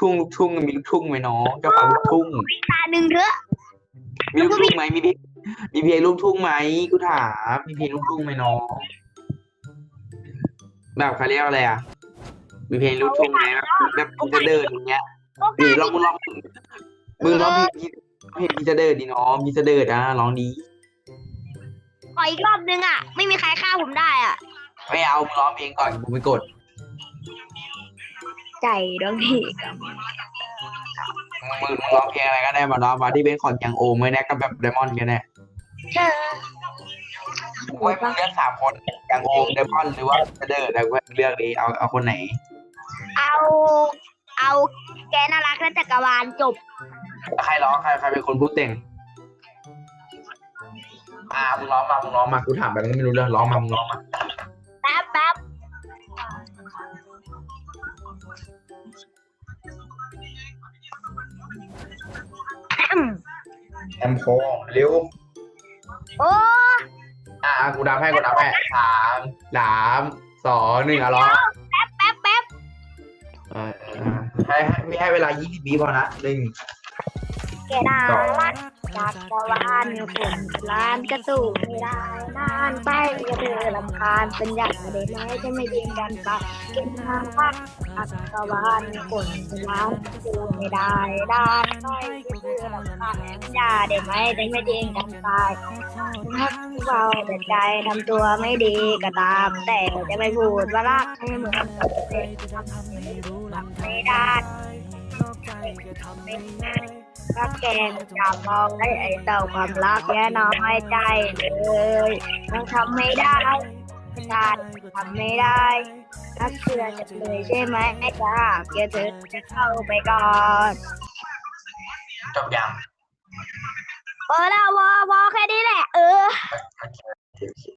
ทุ่งลูกทุ่งมีลูกทุ่งไหมน้องจะฟังลูกทุ่งตาหนึ่งเถอะมีลูกทุ่งไหมมีเพลงมีเพลงลูกทุ่งไหมกูถามมีเพลงลูกทุ่งไหมน้องแบบเขาเรียกอะไรอะ มีเพลงลูกทุ่งไหมแบบแบบพีจะเดินอย่างเงี้ยโอหรืเคอลองมึงลองมึงร้องเพลงพีเพลงพีจะเดินดีน้องพีจะเดินนะร้องดีขออีกรอบนึงอะ ไม่มีใครฆ่าผมได้อะไม่เอามึงร้องเพลงก่อนกูไม่กด ใจดองพี่มึงมึงร้องเพลงอะไรก็ได้มาร้องมาที่เป็นของยังโอมไว้นะกับแบบไดมอนด์กันแน่เจอกูให้มึงเลือกสามคนยังโอมไดมอนด์หรือว่าจะเดินแต่กูให้มึงเลือกดีเอาเอาคนไหน เอาเอาแกน่ารักและจักรวาลจบ ใครร้องใครใครเป็นคนพูดเต่งอ่ามึงร้องมามึงร้องมากูถามไปแล้วก็ไม่รู้เรื่องร้องมามึงร้องมา แอมโคเร็วโอ้อ่ากูนับให้กูนับให้สามสามสองหนึ่งอะร้องแป๊บแป๊บแป๊บเออเออให้ให้ไม่ให้เวลา20วิพอนะหนึ่งแกน่ารัก จักรวาลคนล้านกระสูไม่ได้นานไปก็เธอลำคาญเป็นอย่างเด็กน้อยจะไม่ยิงกันไปเก็บทางพักจักรวาลคนล้านกระสูไม่ได้นานไปก็เธอลำคาญอย่าเด็กไหมจะไม่ยิงกันตายรักเบาแต่ใจทำตัวไม่ดีก็ตาม แต่จะไม่พูดว่ารักให้เหมือนเด็กทำไม่ได้ไม่ได้ ก็แกงจับมองให้ไอ้เต่าความรักแย่น้อยใจเลยต้องทำไม่ได้การทำไม่ได้ถ้าเชื่อจะเลยใช่ไหมไอ้จ้าเกียร์เธอจะเข้าไปก่อนจบยังพอแล้ววอวอแค่นี้